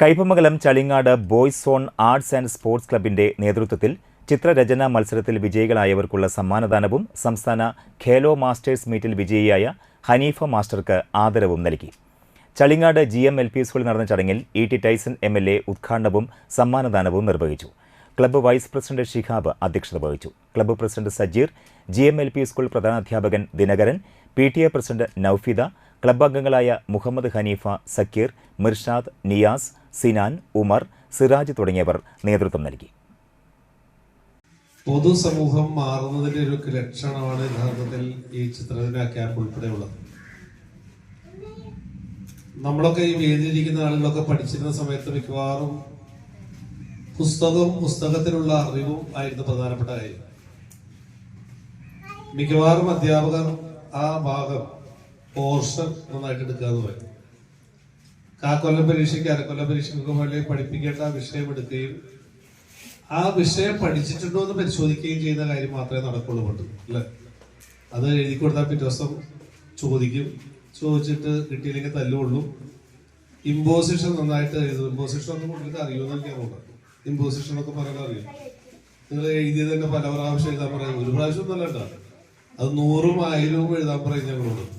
Kaipamangalam Chalingad boys zone arts and sports ക്ലബിന്റെ നേതൃത്വത്തിൽ ചിത്രരചനാ മത്സരത്തിൽ വിജയികളായവർക്കുള്ള സമ്മാനദാനവും സംസ്ഥാന ഖേലോ മാസ്റ്റേഴ്സ് മീറ്റിൽ വിജയിയായ ഹനീഫ മാസ്റ്റർക്ക് ആദരവും നൽകി. Chalingad G M L P സ്കൂളിൽ നടന്ന ചടങ്ങിൽ E T Tyson M L A ഉദ്ഘാടനവും സമ്മാനദാനവും നിർവഹിച്ചു. ക്ലബ്ബ് വൈസ് പ്രസിഡന്റ് ഷിഹാബ് അധ്യക്ഷത വഹിച്ചു. Club president Sajeer G M L P school പ്രധാനാധ്യാപകൻ Dinakaran P T A president Naufida club അംഗങ്ങളായ മുഹമ്മദ് ഹനീഫ സക്കീർ മിർഷാദ് നിയാസ് സിനാൻ ഉമർ സിറാജ് തുടങ്ങിയവർ നേതൃത്വം നൽകി. പൊതുസമൂഹം മാറുന്നതിന്റെ ഒരു ലക്ഷണമാണ് യഥാർത്ഥത്തിൽ ഈ ചിത്രരചന ക്യാമ്പ് ഉൾപ്പെടെയുള്ളത്. നമ്മളൊക്കെ ഈ വേദിയിരിക്കുന്ന ആളുകളൊക്കെ പഠിച്ചിരുന്ന സമയത്ത് മിക്കവാറും പുസ്തകവും പുസ്തകത്തിലുള്ള അറിവും ആയിരുന്നു പ്രധാനപ്പെട്ട കാര്യം. മിക്കവാറും അധ്യാപകർ ആ ഭാഗം പോർഷൻ നന്നായിട്ട് എടുക്കുക എന്ന് പറയും. കാക്കൊല്ല പരീക്ഷയ്ക്ക് അരക്കൊല്ല പരീക്ഷയ്ക്കൊക്കെ പോലെ പഠിപ്പിക്കേണ്ട വിഷയം എടുക്കുകയും ആ വിഷയം പഠിച്ചിട്ടുണ്ടോ എന്ന് പരിശോധിക്കുകയും ചെയ്യുന്ന കാര്യം മാത്രമേ നടക്കുള്ളൂ പണ്ട് അല്ലെ? അത് എഴുതി കൊടുത്താൽ പിറ്റേ ദിവസം ചോദിക്കും. ചോദിച്ചിട്ട് കിട്ടിയില്ലെങ്കിൽ തല്ലുകൊള്ളു. ഇമ്പോസിഷൻ നന്നായിട്ട് എഴുതും. ഇമ്പോസിഷൻ ഒന്നും നിങ്ങൾക്ക് അറിയുമെന്ന് എനിക്ക് അറിയില്ല ഇമ്പോസിഷൻ ഒക്കെ പറയാൻ അറിയും? നിങ്ങൾ എഴുതിയത് തന്നെ പല പ്രാവശ്യം എഴുതാൻ പറയാം. ഒരു പ്രാവശ്യം ഒന്നല്ല അത് നൂറും ആയിരവും എഴുതാൻ പറയും ഞങ്ങളോട്